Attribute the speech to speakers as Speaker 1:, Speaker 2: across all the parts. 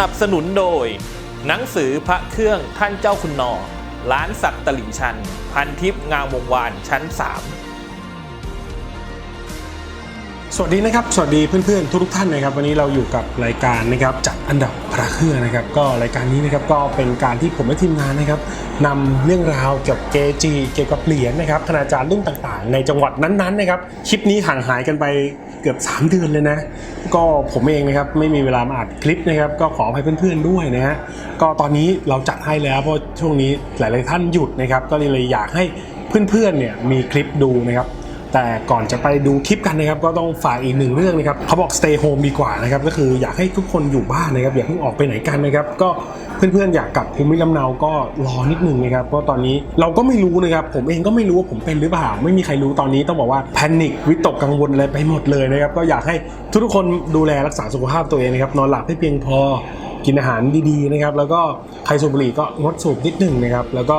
Speaker 1: นับสนุนโดย หนังสือพระเครื่องท่านเจ้าคุณนอ ร้านสักตลิ่งชัน พันทิพย์งามวงวานชั้น 3
Speaker 2: สวัสดีนะครับสวัสดีเพื่อนๆทุกๆท่านนะครับวันนี้เราอยู่กับรายการนะครับจัดอันดับพระเครื่องนะครับ ก็รายการนี้นะครับก็เป็นการที่ผมและทีมงานนะครับนำเรื่องราวเกี่ยวกับเกจีเกี่ยวกับเหรียญนะครับคณาจารย์รุ่นต่างๆ ในจังหวัดนั้นๆนะครับคลิปนี้ห่างหายกันไปเกือบ 3 เดือนเลยนะก็ผมเองนะครับไม่มีเวลามาอัดคลิปนะครับก็ขออภัยเพื่อนๆด้วยนะฮะก็ตอนนี้เราจัดให้แล้วเพราะช่วงนี้หลายๆท่านหยุดนะครับก็เลยอยากให้เพื่อนๆเนี่ยมีคลิปดูนะครับ แต่ก่อนจะไปดูคลิปกันนะครับก็ต้องฝากอีกหนึ่งเรื่องนะครับเขาบอก stay home ดีกว่านะครับก็คืออยากให้ทุกคนอยู่บ้านนะครับอย่าเพิ่งออกไปไหนกันนะครับก็เพื่อนๆอยากกลับภูมิลำเนาก็รอนิดนึงนะครับเพราะตอนนี้เราก็ไม่รู้นะครับผมเองก็ไม่รู้ว่าผมเป็นหรือเปล่า ไม่มีใครรู้ตอนนี้ต้องบอกว่าแพนิควิตกกังวลอะไรไปหมดเลยนะครับก็อยากให้ทุกๆคนดูแลรักษาสุขภาพตัวเองนะครับนอนหลับให้เพียงพอกินอาหารดีๆนะครับแล้วก็ใครสูบบุหรี่ก็งดสูบนิดหนึ่งนะครับแล้วก็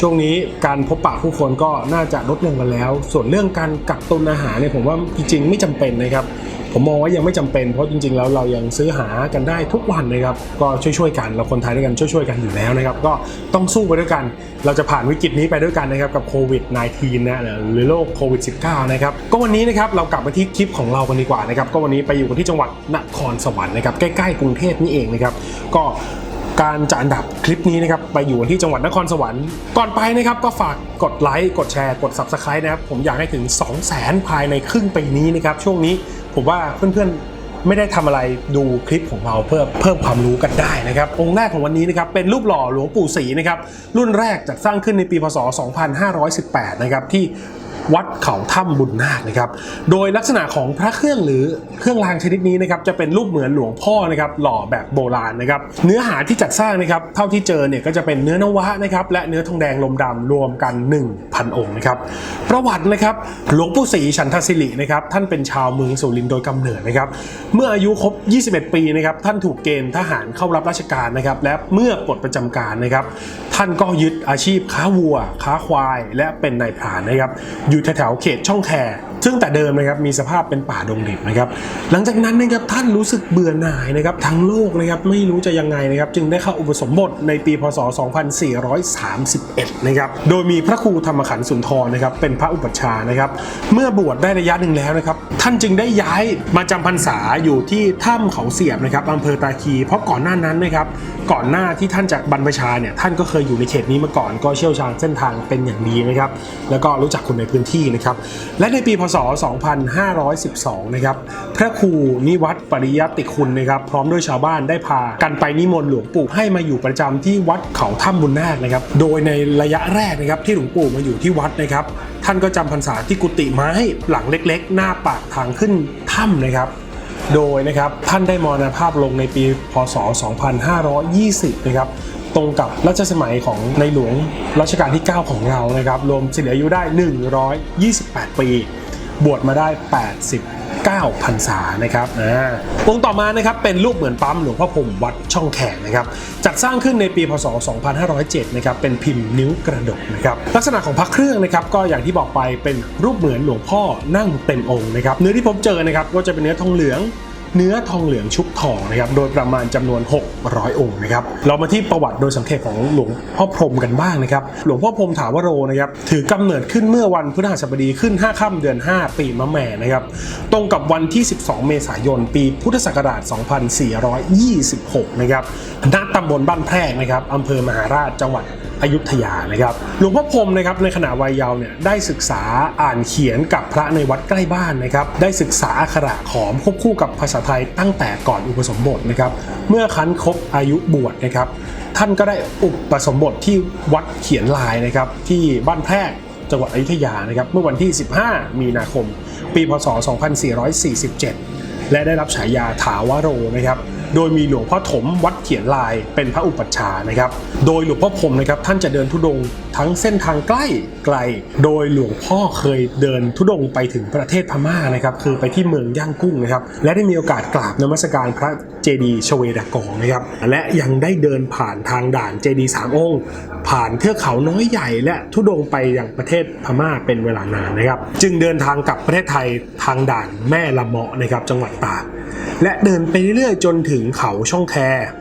Speaker 2: ช่วงนี้การพบปะผู้คนก็น่าจะลดลงกันแล้ว ส่วนเรื่องการกักตุนอาหารเนี่ยผมว่าจริงๆไม่จำเป็นนะครับ ผมมองว่ายังไม่จำเป็น เพราะจริงๆแล้วเรายังซื้อหากันได้ทุกวันนะครับ ก็ช่วยๆกันเราคนไทยด้วยกันช่วยๆกันอยู่แล้วนะครับ ก็ต้องสู้ไปด้วยกัน เราจะผ่านวิกฤตนี้ไปด้วยกันนะครับกับโควิด -19 นะหรือโรคโควิด -19 นะครับ ก็วันนี้นะครับเรากลับมาที่คลิปของเรากันดีกว่านะครับ ก็วันนี้ไปอยู่กันที่จังหวัดนครสวรรค์นะครับใกล้ๆกรุงเทพนี่เองนะครับ ก็ การจัดอันดับคลิปนี้นะครับไปอยู่ที่จังหวัดนครสวรรค์ก่อนไปนะครับก็ฝากกดไลค์กดแชร์กด Subscribe นะครับผมอยากให้ถึง 2 0 0 0 0 0ภายในครึ่งปีนี้นะครับช่วงนี้ผมว่าเพื่อนๆไม่ได้ทำอะไรดูคลิปของเราเพื่อเพิ่มความรู้กันได้นะครับ องค์แรกของวันนี้นะครับเป็นรูปหล่อหลวงปู่ศรีนะครับรุ่นแรกจัดสร้างขึ้นในปีพศ 2518 นะครับที่ วัดเขาถ้ำบุญนาคนะครับโดยลักษณะของพระเครื่องหรือเครื่องรางชนิดนี้นะครับจะเป็นรูปเหมือนหลวงพ่อนะครับหล่อแบบโบราณนะครับเนื้อหาที่จัดสร้างนะครับเท่าที่เจอเนี่ยก็จะเป็นเนื้อนวะนะครับและเนื้อทองแดงลมดำรวมกัน 1,000 องค์นะครับประวัตินะครับหลวงปู่ศรีฉันทศิรินะครับท่านเป็นชาวเมืองสุรินทร์โดยกำเนิดนะครับเมื่ออายุครบ 21 ปีนะครับท่านถูกเกณฑ์ทหารเข้ารับราชการนะครับและเมื่อปลดประจำการนะครับ ท่านก็ยึดอาชีพค้าวัว ค้าควาย และเป็นนายพรานนะครับ อยู่แถวๆเขตช่องแค ซึ่งแต่เดิมนะครับมีสภาพเป็นป่าดงดิบนะครับหลังจากนั้นนะครับท่านรู้สึกเบื่อหน่ายนะครับทั้งโลกนะครับไม่รู้จะยังไงนะครับจึงได้เข้าอุปสมบทในปีพศ 2431 นะครับโดยมีพระครูธรรมขันธ์สุนทรนะครับเป็นพระอุปัชฌาย์นะครับเมื่อบวชได้ระยะหนึ่งแล้วนะครับท่านจึงได้ย้ายมาจำพรรษาอยู่ที่ถ้ำเขาเสียบนะครับอำเภอตาคี เพราะก่อนหน้านั้นนะครับก่อนหน้าที่ท่านจะบรรพชาเนี่ยท่านก็เคยอยู่ในเขตนี้มาก่อนก็เชี่ยวชาญเส้นทางเป็นอย่างดีนะครับแล้วก็รู้จักคนในพื้นที่นะครับและในปีพศศ 2512 นะครับ พระครูนิวัตรปริยติคุณนะครับ พร้อมด้วยชาวบ้านได้พากันไปนิมนต์หลวงปู่ให้มาอยู่ประจำที่วัดเขาถ้ำบุญนาคนะครับ โดยในระยะแรกนะครับที่หลวงปู่มาอยู่ที่วัดนะครับ ท่านก็จำพรรษาที่กุฏิไม้หลังเล็ก ๆ หน้าปากทางขึ้นถ้ำนะครับโดยนะครับท่านได้มรณภาพลงในปีพศ 2520 นะครับตรงกับรัชสมัยของในหลวงรัชกาลที่ 9 ของเรานะครับรวมเสิริอายุได้ 128 ปี บวชมาได้ 89พรรษานะครับอ่าองค์ต่อมานะครับเป็นรูปเหมือนปั๊มหลวงพ่อพรมวัดช่องแขกนะครับจัดสร้างขึ้นในปีพศ 2507 นะครับเป็นพิมพ์นิ้วกระดกนะครับลักษณะของพระเครื่องนะครับก็อย่างที่บอกไปเป็นรูปเหมือนหลวงพ่อนั่งเต็มองค์นะครับเนื้อที่พบเจอนะครับก็จะเป็นเนื้อทองเหลือง เนื้อทองเหลืองชุบทองนะครับโดยประมาณจำนวน 600 องค์นะครับเรามาที่ประวัติโดยสังเขปของหลวงพ่อพรมกันบ้างนะครับหลวงพ่อพรมถาวโรนะครับถือกำเนิดขึ้นเมื่อวันพฤหัสบดีขึ้น 5 ค่ำเดือน 5 ปีมะแม่นะครับตรงกับวันที่ 12 เมษายน ปีพุทธศักราช 2426 นะครับณตำบลบ้านแพรกนะครับอำเภอมหาราชจังหวัด อยุธยานะครับหลวงพ่อพรมนะครับในขณะวัยเยาว์เนี่ยได้ศึกษาอ่านเขียนกับพระในวัดใกล้บ้านนะครับได้ศึกษาอักขระขอมควบคู่กับภาษาไทยตั้งแต่ก่อนอุปสมบทนะครับเมื่อคันครบอายุบวชนะครับท่านก็ได้อุปสมบทที่วัดเขียนลายนะครับที่บ้านแพรกจังหวัดอยุธยานะครับเมื่อวันที่ 15 มีนาคม ปีพศ 2447 และได้รับฉายาถาวโรนะครับ โดยมีหลวงพ่อถมวัดเขียนลายเป็นพระอุปัชฌาย์นะครับ โดยหลวงพ่อพรมนะครับท่านจะเดินทุดงค์ทั้งเส้นทางใกล้ไกล โดยหลวงพ่อเคยเดินทุดงค์ไปถึงประเทศพม่านะครับคือไปที่เมืองย่างกุ้งนะครับและได้มีโอกาสกราบนมัสการพระเจดีย์ชเวดากองนะครับและยังได้เดินผ่านทางด่านเจดีย์สามองค์ ผ่านเทือกเขาน้อยใหญ่และทุดงค์ไปยังประเทศพม่าเป็นเวลานานนะครับ จึงเดินทางกลับประเทศไทยทางด่านแม่ละเมาะนะครับจังหวัดตาก และเดินไปเรื่อยๆจนถึงเขาช่องแค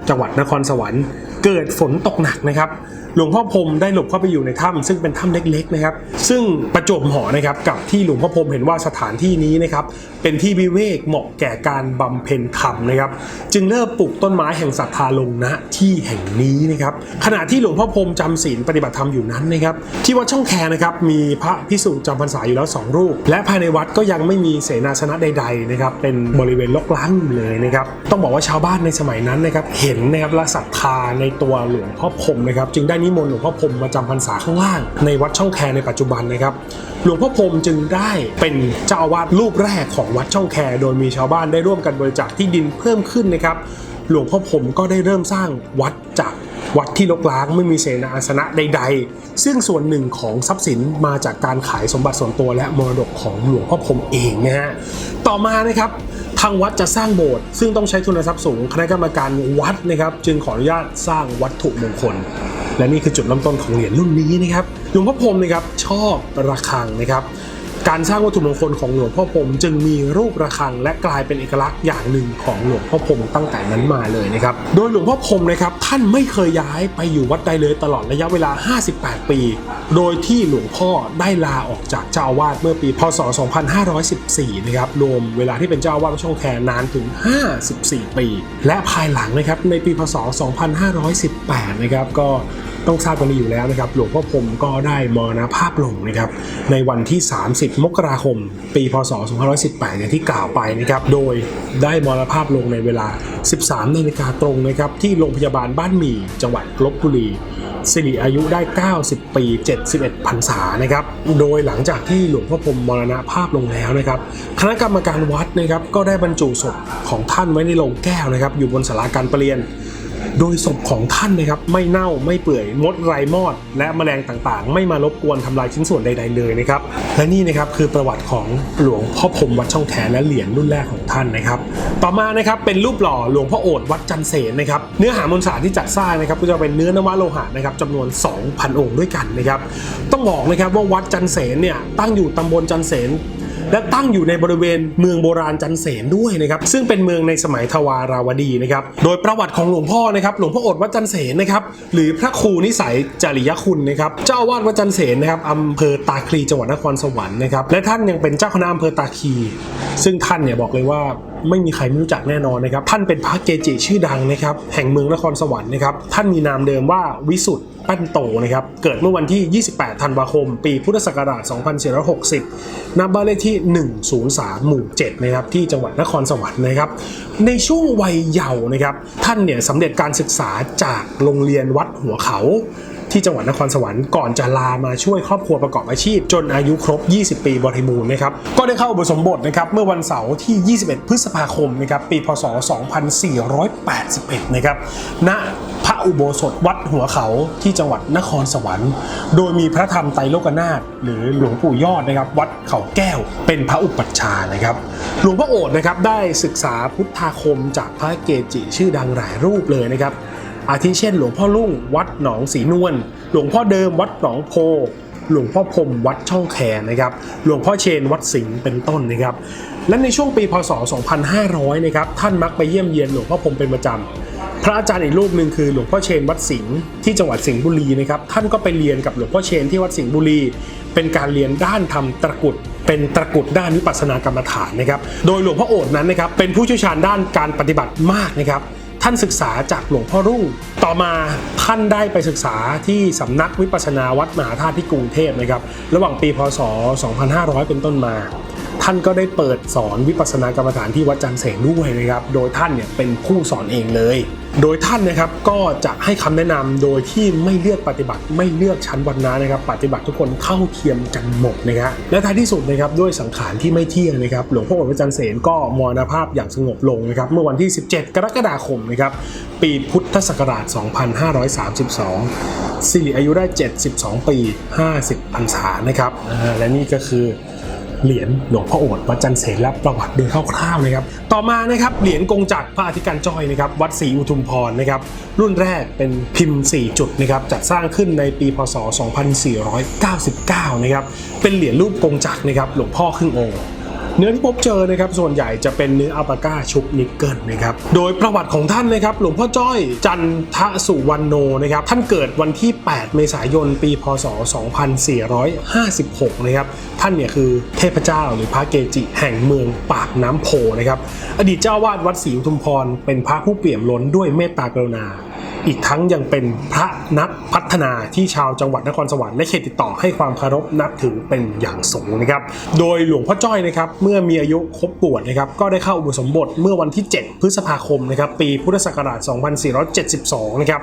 Speaker 2: จังหวัดนครสวรรค์ เกิดฝนตกหนักนะครับ หลวงพ่อพรมได้หลบเข้าไปอยู่ในถ้ำซึ่งเป็นถ้ำเล็กๆนะครับ ซึ่งประจบเหมาะนะครับกับที่หลวงพ่อพรมเห็นว่าสถานที่นี้นะครับเป็นที่วิเวกเหมาะแก่การบำเพ็ญธรรมนะครับ จึงเริ่มปลูกต้นไม้แห่งศรัทธาลงณที่แห่งนี้นะครับขณะที่หลวงพ่อพรมจำศีลปฏิบัติธรรมอยู่นั้นนะครับ ที่วัดช่องแคนะครับมีพระพิสุจำพรรษาอยู่แล้วสองรูป และภายในวัดก็ยังไม่มีเสนาสนะใดๆนะครับเป็นบริเวณรกร้างอยู่เลยนะครับต้องบอกว่าชาวบ้านในสมัยนั้นนะครับเห็นนะครับและศรัทธาในตัวหลวงพ่อพรมนะครับจึงได้นิมนต์หลวงพ่อพรมมาจำพรรษาข้างล่าง ในวัดช่องแคในปัจจุบันนะครับ หลวงพ่อพรมจึงได้เป็นเจ้าอาวาสรูปแรกของวัดช่องแคโดยมีชาวบ้านได้ร่วมกันบริจาคที่ดินเพิ่มขึ้นนะครับ หลวงพ่อพรมก็ได้เริ่มสร้างวัดจากวัดที่รกร้างไม่มีเสนาสนะใด ๆ ซึ่งส่วนหนึ่งของทรัพย์สินมาจากการขายสมบัติส่วนตัวและมรดกของหลวงพ่อพรมเองนะฮะ ต่อมานะครับ ทางวัดจะสร้างโบสถ์ซึ่งต้องใช้ทุนทรัพย์สูง คณะกรรมการวัดนะครับ จึงขออนุญาตสร้างวัตถุมงคล และนี่คือจุดเริ่มต้นของเหรียญรุ่นนี้นะครับหลวงพ่อพรมนะครับชอบระฆังนะครับ การสร้างวัตถุมงคลของหลวงพ่อพรมจึงมีรูประฆังและกลายเป็นเอกลักษณ์อย่างหนึ่งของหลวงพ่อพรมตั้งแต่นั้นมาเลยนะครับ โดยหลวงพ่อพรมนะครับท่านไม่เคยย้ายไปอยู่วัดใดเลยตลอดระยะเวลา 58 ปี โดยที่หลวงพ่อได้ลาออกจากเจ้าอาวาสเมื่อปี พศ 2514 นะครับรวมเวลาที่เป็นเจ้าอาวาสวัดช่องแคนานถึง 54 ปี และภายหลังนะครับในปี พศ 2518 นะครับก็ ต้องทราบกันดีอยู่แล้วนะครับ หลวงพ่อพรมก็ได้มรณภาพลงนะครับในวันที่ 30 มกราคม ปี พศ 2518อย่างที่กล่าวไปนะครับ โดยได้มรณภาพลงในเวลา 13นาฬิกาตรงนะครับที่โรงพยาบาลบ้านหมี่ จังหวัดลบบุรีสิริอายุได้ 90 ปี 71พรรษานะครับ โดยหลังจากที่หลวงพ่อพรมมรณภาพลงแล้วนะครับ คณะกรรมการวัดนะครับก็ได้บรรจุศพของท่านไว้ในโลงแก้วนะครับ อยู่บนศาลาการประเรียน โดยศพของท่านนะครับไม่เน่าไม่เปื่อยงดไรมอด และแมลงต่างๆ ไม่มารบกวนทำลายชิ้นส่วนใด ๆ เลยนะครับและนี่นะครับคือประวัติของหลวงพ่อพรมวัดช่องแคและเหรียญรุ่นแรกของท่านนะครับต่อมานะครับเป็นรูปหล่อหลวงพ่อโอษฐ์วัดจันเสนนะครับเนื้อหามวลสารที่จัดสร้างนะครับก็จะเป็นเนื้อนวโลหะนะครับจำนวน 2,000 องค์ด้วยกันนะครับต้องบอกนะครับว่าวัดจันเสนเนี่ยตั้งอยู่ตำบลจันเสน และตั้งอยู่ในบริเวณเมืองโบราณจันเสนด้วยนะครับซึ่งเป็นเมืองในสมัยทวาราวดีนะครับโดยประวัติของหลวงพ่อนะครับหลวงพ่ออดวัดจันเสนนะครับหรือพระครูนิสัยจริยคุณนะครับเจ้าอาวาสวัดจันเสนนะครับอำเภอตาคลีจังหวัดนครสวรรค์นะครับและท่านยังเป็นเจ้าคณะอำเภอตาคลีซึ่งท่านเนี่ยบอกเลยว่าไม่มีใครไม่รู้จักแน่นอนนะครับ ท่านเป็นพระเกจิชื่อดังนะครับ แห่งเมืองนครสวรรค์นะครับ ท่านมีนามเดิมว่าวิสุทธ์ปั้นโตนะครับ เกิดเมื่อวันที่ 28 ธันวาคม ปีพุทธศักราช 2460 นับบ้านเลขที่ 103 หมู่ 7 นะครับ ที่จังหวัดนครสวรรค์นะครับ ในช่วงวัยเยาว์นะครับ ท่านเนี่ยสำเร็จการศึกษาจากโรงเรียนวัดหัวเขา ที่จังหวัดนครสวรรค์ก่อนจะลามาช่วยครอบครัวประกอบอาชีพ จนอายุครบ 20 ปีบริบูรณ์นะครับก็ได้เข้าอุปสมบทนะครับเมื่อวันเสาร์ที่ 21 พฤษภาคมนะครับปีพศ 2481 นะครับณพระอุโบสถวัดหัวเขาที่จังหวัดนครสวรรค์ โดยมีพระธรรมไตรโลกนาถหรือหลวงปู่ยอดนะครับ วัดเขาแก้วเป็นพระอุปัชฌาย์นะครับ หลวงพ่อโอษนะครับได้ศึกษาพุทธาคมจากพระเกจิชื่อดังหลายรูปเลยนะครับ อาทิเช่น หลวงพ่อลุ่งวัดหนองสีนวลหลวงพ่อเดิมวัดหนองโพหลวงพ่อพรมวัดช่องแคนะครับ หลวงพ่อเชนวัดสิงห์เป็นต้นนะครับ และในช่วงปีพศ 2500 นะครับ ท่านมักไปเยี่ยมเยียนหลวงพ่อพรมเป็นประจำ พระอาจารย์อีกรูปหนึ่งคือหลวงพ่อเชนวัดสิงห์ที่จังหวัดสิงห์บุรีนะครับ ท่านก็ไปเรียนกับหลวงพ่อเชนที่วัดสิงห์บุรี เป็นการเรียนด้านทำตะกุด เป็นตะกุดด้านวิปัสสนากรรมฐานนะครับ โดยหลวงพ่อโอษฐ์นั้นนะครับ เป็นผู้เชี่ยวชาญด้านการปฏิบัติมากนะครับ ท่านศึกษาจากหลวงพ่อรุ่ง ต่อมาท่านได้ไปศึกษาที่สำนักวิปัสสนาวัดมหาธาตุที่กรุงเทพนะครับ ระหว่างปีพศ 2500 เป็นต้นมา ท่านก็ได้เปิดสอนวิปัสสนากรรมฐานที่วัดจันเสงด้วยนะครับ โดยท่านเนี่ยเป็นผู้สอนเองเลย โดยท่านนะครับก็จะให้คำแนะนำโดยที่ไม่เลือกปฏิบัติ ไม่เลือกชั้นวรรณะนะครับ ปฏิบัติทุกคนเท่าเทียมกันหมดนะครับและท้ายที่สุดนะครับด้วยสังขารที่ไม่เที่ยงนะครับหลวงพ่อวัดจันทร์เสนก็มรณภาพอย่างสงบลงนะครับเมื่อวันที่ 17 กรกฎาคมนะครับปีพุทธศักราช 2532สิริอายุได้ 72 ปี 50พรรษานะครับและนี่ก็คือ เหรียญหลวงพ่อโอษวัดจันเสนและประวัติโดยคร่าวๆนะครับต่อมานะครับเหรียญกงจักรพระอธิการจ้อยนะครับวัดศรีอุทุมพรนะครับรุ่นแรกเป็นพิมพ์ 4 จุดนะครับจัดสร้างขึ้นในปีพศ 2499 นะครับเป็นเหรียญรูปกงจักรนะครับหลวงพ่อครึ่งองค์ เนื้อที่พบเจอนะครับส่วนใหญ่จะเป็นเนื้ออัลปาก้าชุบนิกเกิลนะครับโดยประวัติของท่านนะครับหลวงพ่อจ้อยจันทสุวรรณโนนะครับท่านเกิดวันที่ 8 เมษายน ปี พศ 2456 นะครับท่านเนี่ยคือเทพเจ้าหรือพระเกจิแห่งเมืองปากน้ำโพนะครับอดีตเจ้าวาดวัดศรีอุทุมพรเป็นพระผู้เปี่ยมล้นด้วยเมตตากรุณา อีกทั้งยังเป็นพระนักพัฒนาที่ชาวจังหวัดนครสวรรค์และเขตติดต่อให้ความเคารพนับถือเป็นอย่างสูงนะครับ โดยหลวงพ่อจ้อยนะครับเมื่อมีอายุครบบวชนะครับก็ได้เข้าอุปสมบทเมื่อวันที่ 7 พฤษภาคมนะครับปีพุทธศักราช 2472 นะครับ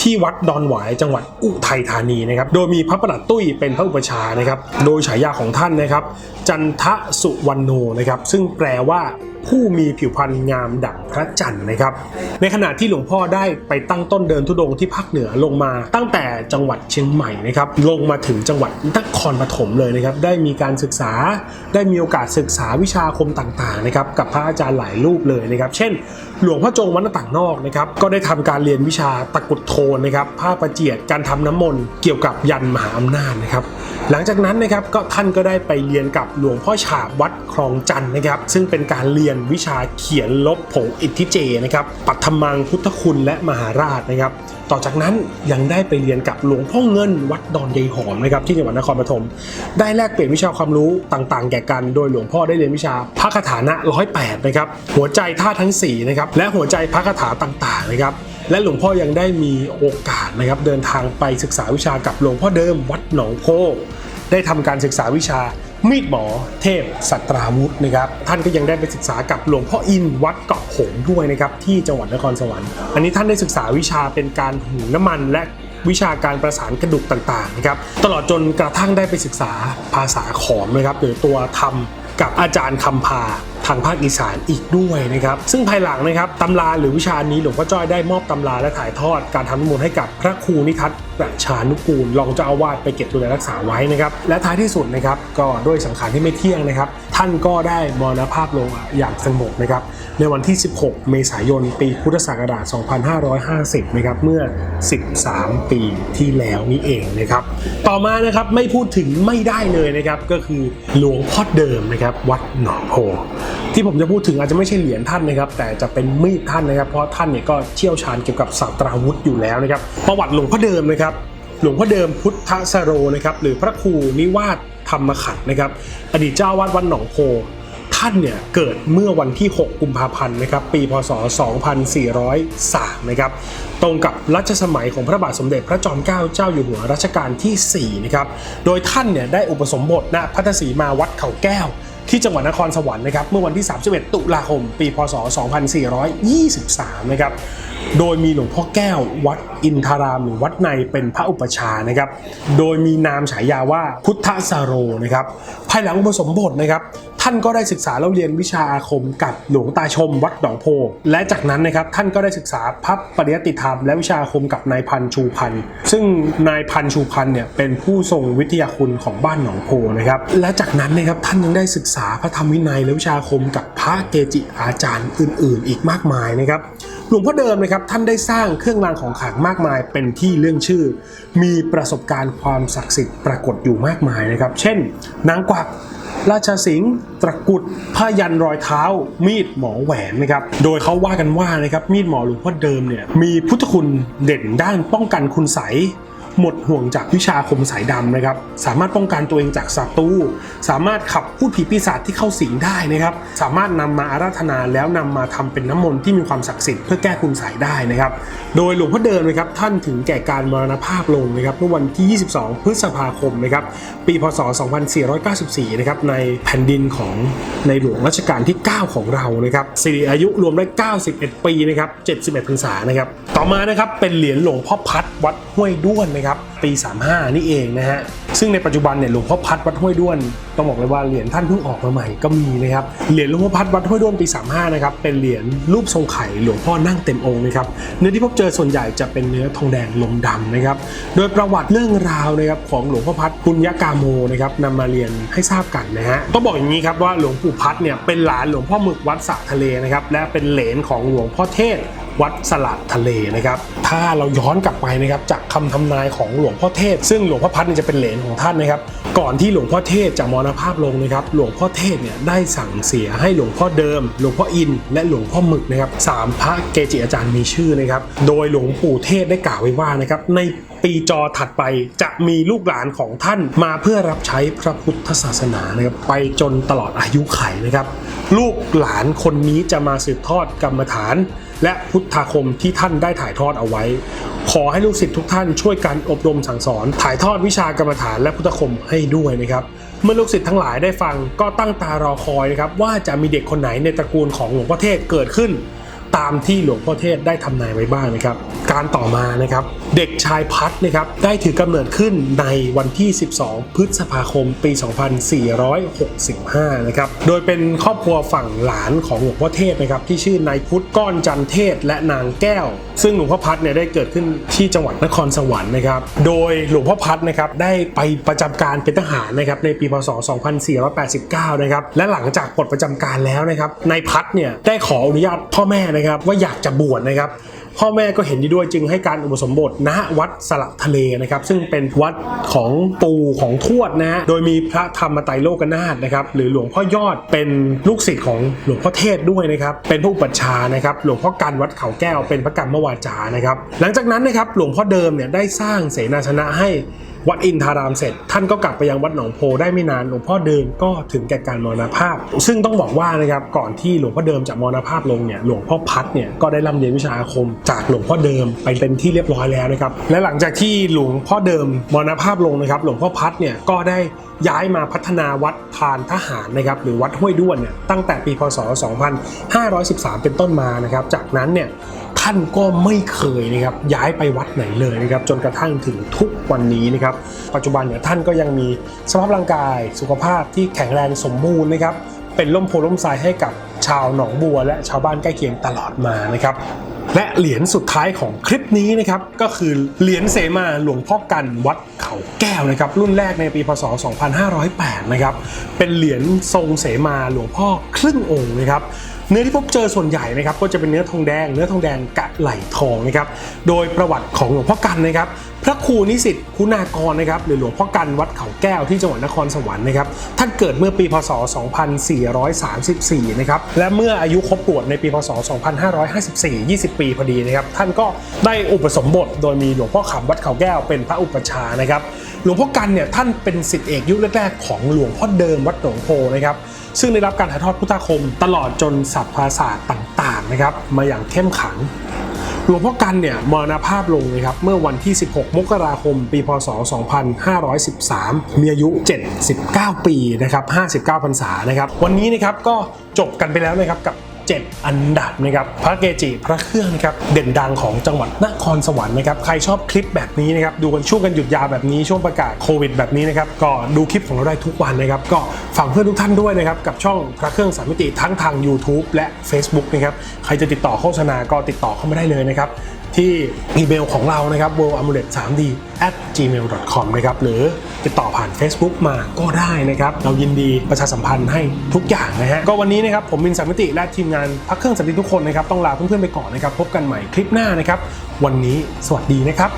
Speaker 2: ที่วัดดอนหวายจังหวัดอุทัยธานีนะครับโดยมีพระประหลัดตุ้ยเป็นพระอุปชานะครับโดยฉายาของท่านนะครับจันทสุวรรณโนนะครับซึ่งแปลว่า ผู้มีผิวพรรณงามดั่งพระจันทร์นะครับ ในขณะที่หลวงพ่อได้ไปตั้งต้นเดินทุดงค์ที่ภาคเหนือลงมา ตั้งแต่จังหวัดเชียงใหม่นะครับลงมาถึงจังหวัดนครปฐมเลยนะครับได้มีการศึกษาได้มีโอกาสศึกษาวิชาคมต่างๆนะครับกับพระอาจารย์หลายรูปเลยนะครับ เช่น หลวงพ่อจงวัดหน้าต่างนอกนะครับก็ได้ทำการเรียนวิชาตะกุดโทนนะครับผ้าประเจียดการทำน้ำมนต์เกี่ยวกับยันมหาอำนาจนะครับหลังจากนั้นนะครับก็ท่านก็ได้ไปเรียนกับหลวงพ่อฉาบวัดคลองจันนะครับ ซึ่งเป็นการเรียนวิชาเขียนลบผงอิทธิเจนะครับปัทมังพุทธคุณและมหาราชนะครับ ต่อจากนั้นยังได้ไปเรียนกับหลวงพ่อเงินวัดดอนยายหอมนะครับที่จังหวัดนครปฐมได้แลกเปลี่ยนวิชาความรู้ต่างๆ แก่กัน โดยหลวงพ่อได้เรียนวิชาพระคาถานะร้อยแปดนะครับหัวใจท่าทั้งสี่นะครับและหัวใจพระคาถาต่างๆนะครับและหลวงพ่อยังได้มีโอกาสนะครับเดินทางไปศึกษาวิชากับหลวงพ่อเดิมวัดหนองโพได้ทำการศึกษาวิชามีดหมอเทพสัตราวุธนะครับท่านก็ยังได้ไปศึกษากับหลวงพ่ออินวัดเกาะหงส์ด้วยนะครับที่จังหวัดนครสวรรค์ อันนี้ท่านได้ศึกษาวิชาเป็นการหุงน้ำมันและวิชาการประสานกระดูกต่างๆนะครับตลอดจนกระทั่งได้ไปศึกษาภาษาขอมนะครับหรือตัวธรรมกับอาจารย์คำพา ทางภาคอีสานอีกด้วยนะครับซึ่งภายหลังนะครับตำราหรือวิชานี้หลวงพ่อจ้อยได้มอบตำราและถ่ายทอดการทำน้ำมนต์ให้กับพระครูนิทัศน์ประชานุกูลรองเจ้าอาวาสไปเก็บดูแลรักษาไว้นะครับและท้ายที่สุดนะครับก็ด้วยสังขารที่ไม่เที่ยงนะครับ ท่านก็ได้มรณภาพลงอย่างสงบนะครับในวันที่ 16 เมษายน ปีพุทธศักราช 2550 นะครับเมื่อ 13 ปีที่แล้วนี่เองนะครับต่อมานะครับไม่พูดถึงไม่ได้เลยนะครับก็คือหลวงพ่อเดิมนะครับวัดหนองโพ ที่ผมจะพูดถึงอาจจะไม่ใช่เหรียญท่านนะครับ แต่จะเป็นมีดท่านนะครับ เพราะท่านเนี่ยก็เชี่ยวชาญเกี่ยวกับศาสตราวุธอยู่แล้วนะครับ ประวัติหลวงพ่อเดิมนะครับ หลวงพ่อเดิมพุทธสโรนะครับหรือพระครูนิวาสธรรมขัดนะครับ อดีตเจ้าวาดวัดหนองโพท่านเนี่ยเกิดเมื่อวันที่ 6 กุมภาพันธ์นะครับ ปี พศ 2403 นะครับ ตรงกับรัชสมัยของพระบาทสมเด็จพระจอมเกล้าเจ้าอยู่หัวรัชกาลที่ 4 นะครับ โดยท่านเนี่ยได้อุปสมบทณพัทสีมาวัดเขาแก้ว ที่จังหวัดนครสวรรค์นะครับเมื่อวันที่ 31 ตุลาคม ปี พศ 2423 นะครับ โดยมีหลวงพ่อแก้ววัดอินทารามหรือวัดในเป็นพระอุปชานะครับ โดยมีนามฉายาว่าพุทธสโรนะครับ ภายหลังอุปสมบทนะครับ ท่านก็ได้ศึกษาแล้วเรียนวิชาอาคมกับหลวงตาชมวัดหนองโพ และจากนั้นนะครับท่านก็ได้ศึกษาพระปริยติธรรม และวิชาอาคมกับนายพันชูพันธ์ซึ่งนายพันชูพันธ์เนี่ยเป็นผู้ทรงวิทยาคุณของบ้านหนองโพนะครับ และจากนั้นนะครับท่านยังได้ศึกษาพระธรรมวินัยและวิชาอาคมกับพระเกจิอาจารย์อื่น ๆ อีกมากมายนะครับหลวงพ่อเดิมนะครับท่านได้สร้างเครื่องรางของขลังมากมาย เป็นที่เรื่องชื่อ มีประสบการณ์ความศักดิ์สิทธิ์ปรากฏอยู่มากมายนะครับ เช่น นางกวักราชสิงห์ตะกุดผ้ายันรอยเท้า มีดหมอแหวนนะครับ โดยเขาว่ากันว่านะครับมีดหมอหลวงพ่อเดิมเนี่ยมีพุทธคุณเด่นด้านป้องกันคุณใส หมดห่วงจากวิชาคมสายดำนะครับ สามารถป้องกันตัวเองจากศัตรูสามารถขับพูดผีปีศาจที่เข้าสิงได้นะครับ สามารถนำมาอาราธนาแล้วนำมาทำเป็นน้ำมนต์ที่มีความศักดิ์สิทธิ์เพื่อแก้คุณไสยได้นะครับ โดยหลวงพ่อเดิมนะครับท่านถึงแก่การมรณภาพลงนะครับเมื่อวันที่ 22 พฤษภาคมนะครับปีพศ 2494 นะครับในแผ่นดินของในหลวงรัชกาลที่ 9 ของเรานะครับสิริอายุรวมได้ 91 ปีนะครับ71พรรษานะครับต่อมานะครับเป็นเหรียญหลวงพ่อพัดวัดห้วยด้วนนะครับปี 35 นี่เองนะฮะซึ่งในปัจจุบันเนี่ยหลวงพ่อพัดวัดห้วยด้วนต้องบอกเลยว่าเหรียญท่านเพิ่งออกมาใหม่ก็มีนะครับเหรียญหลวงพ่อพัดวัดห้วยด้วนปี 35 นะครับเป็นเหรียญรูปทรงไข่หลวงพ่อนั่งเต็มองค์นะครับเนื้อที่พบเจอส่วนใหญ่จะเป็นเนื้อทองแดงลมดำนะครับโดยประวัติเรื่องราวนะครับของหลวงพ่อพัดปุญญากาโมนะครับนำมาเรียนให้ทราบกันนะฮะต้องบอกอย่างนี้ครับว่าหลวงปู่พัดเนี่ยเป็นหลานหลวงพ่อหมึกวัดสระทะเลนะครับและเป็นเหลนของหลวงพ่อเทศ วัดสลัดทะเลนะครับ ถ้าเราย้อนกลับไปนะครับจากคำทำนายของหลวงพ่อเทศ ซึ่งหลวงพ่อพัดนี่จะเป็นเหลนของท่านนะครับ ก่อนที่หลวงพ่อเทศจะมรณภาพลงนะครับ หลวงพ่อเทศเนี่ยได้สั่งเสียให้หลวงพ่อเดิม หลวงพ่ออิน และหลวงพ่อหมึกนะครับสามพระเกจิอาจารย์มีชื่อนะครับ โดยหลวงปู่เทศได้กล่าวไว้ว่านะครับในปีจอถัดไปจะมีลูกหลานของท่านมาเพื่อรับใช้พระพุทธศาสนานะครับไปจนตลอดอายุไขนะครับ ลูกหลานคนนี้จะมาสืบทอดกรรมฐาน และพุทธาคมที่ท่านได้ถ่ายทอดเอาไว้ ขอให้ลูกศิษย์ทุกท่านช่วยกันอบรมสั่งสอน ถ่ายทอดวิชากรรมฐานและพุทธคมให้ด้วยนะครับเมื่อลูกศิษย์ทั้งหลายได้ฟังก็ตั้งตารอคอยนะครับว่าจะมีเด็กคนไหนในตระกูลของหลวงพ่อเทศเกิดขึ้น ตามที่หลวงพ่อเทศได้ทำนายไว้บ้างนะครับ การต่อมานะครับเด็กชายพัดนะครับได้ถือกำเนิดขึ้นในวันที่ 12 พฤษภาคมปี 2465 นะครับ โดยเป็นครอบครัวฝั่งหลานของหลวงพ่อเทศนะครับที่ชื่อนายพุทธก้อนจันเทศและนางแก้ว ซึ่งหลวงพ่อพัดเนี่ยได้เกิดขึ้นที่จังหวัดนครสวรรค์นะครับ โดยหลวงพ่อพัดนะครับได้ไปประจำการเป็นทหารนะครับในปีพศ 2489 นะครับและหลังจากปลดประจำการแล้วนะครับนายพัดเนี่ยได้ขออนุญาตพ่อแม่นะครับว่าอยากจะบวชนะครับ พ่อแม่ก็เห็นดีด้วยจึงให้การอุปสมบทณวัดสละทะเลนะครับ ซึ่งเป็นวัดของปู่ของทวดนะฮะโดยมีพระธรรมไตรโลกนาถนะครับ หรือหลวงพ่อยอดเป็นลูกศิษย์ของหลวงพ่อเทศด้วยนะครับ เป็นผู้อุปัชฌาย์นะครับ หลวงพ่อกันวัดเขาแก้วเป็นพระกรรมวาจานะครับ หลังจากนั้นนะครับหลวงพ่อเดิมเนี่ยได้สร้างเสนาสนะให้ วัดอินทารามเสร็จ ท่านก็กลับไปยังวัดหนองโพได้ไม่นานหลวงพ่อเดิมก็ถึงแก่การมรณภาพ ซึ่งต้องบอกว่านะครับก่อนที่หลวงพ่อเดิมจะมรณภาพลงเนี่ยหลวงพ่อพัดเนี่ยก็ได้ร่ำเรียนวิชาอาคม จากหลวงพ่อเดิมไปเป็นที่เรียบร้อยแล้วนะครับและหลังจากที่หลวงพ่อเดิมมรณภาพลงนะครับหลวงพ่อพัดเนี่ยก็ได้ย้ายมาพัฒนาวัดพานทหารนะครับหรือวัดห้วยด้วนเนี่ยตั้งแต่ปีพศ 2513 เป็นต้นมานะครับจากนั้นเนี่ย ท่านก็ไม่เคยนะครับย้ายไปวัดไหนเลยนะครับจนกระทั่งถึงทุกวันนี้นะครับปัจจุบันเนี่ยท่านก็ยังมีสภาพร่างกายสุขภาพที่แข็งแรงสมบูรณ์นะครับเป็นล่มโพล่มทรายให้กับชาวหนองบัว และชาวบ้านใกล้เคียงตลอดมานะครับและเหรียญสุดท้ายของคลิปนี้นะครับก็คือเหรียญเสมาหลวงพ่อกันวัดเขาแก้วนะครับรุ่นแรกในปีพศ 2508 นะครับเป็นเหรียญทรงเสมาหลวงพ่อครึ่งองค์นะครับ เนื้อที่พบเจอส่วนใหญ่นะครับก็จะเป็นเนื้อทองแดง เนื้อทองแดงกะไหลทองนะครับโดยประวัติของหลวงพ่อกันนะครับพระครูนิสิตคุณากรนะครับหรือหลวงพ่อกันวัดเขาแก้วที่จังหวัดนครสวรรค์นะครับท่านเกิดเมื่อปีพศ 2434 นะครับและเมื่ออายุครบบวชในปีพศ 2554 20 ปีพอดีนะครับท่านก็ได้อุปสมบทโดยมีหลวงพ่อขำวัดเขาแก้วเป็นพระอุปชานะครับหลวงพ่อกันเนี่ยท่านเป็นศิษย์เอกยุคแรกๆของหลวงพ่อเดิมวัดหนองโพนะครับ ซึ่งได้รับการถ่ายทอดพุทธคม ตลอดจนศัพท์ภาษาต่างๆนะครับมาอย่างเข้มขังหลวงพ่อกันเนี่ยมรณภาพลงนะครับเมื่อวันที่ 16 มกราคม ปี พศ 2513 มีอายุ 79 ปีนะครับ 59 พรรษานะครับ วันนี้นะครับก็จบกันไปแล้วนะครับกับ 7 อันดับนะครับพระเกจิพระเครื่องนะครับเด่นดังของจังหวัดนครสวรรค์นะครับใครชอบคลิปแบบนี้นะครับดูกันช่วงกันหยุดยาวแบบนี้ช่วงประกาศโควิดแบบนี้นะครับก็ดูคลิปของเราได้ทุกวันนะครับก็ฝากเพื่อนทุกท่านด้วยนะครับกับช่องพระเครื่องสามมิติทั้งทาง YouTube และ Facebook นะครับใครจะติดต่อโฆษณาก็ติดต่อเข้ามาได้เลยนะครับ ที่อีเมลของเรานะครับ w o r l d a m u l e t 3 d at gmail com นะครับหรือติดต่อผ่าน Facebook มาก็ได้นะครับ เรายินดีประชาสัมพันธ์ให้ทุกอย่างนะฮะก็วันนี้นะครับผมมินสามมิติและทีมงานพักเครื่องสันติทุกคนนะครับต้องลาเพื่อนๆไปก่อนนะครับพบกันใหม่คลิปหน้านะครับวันนี้สวัสดีนะครับ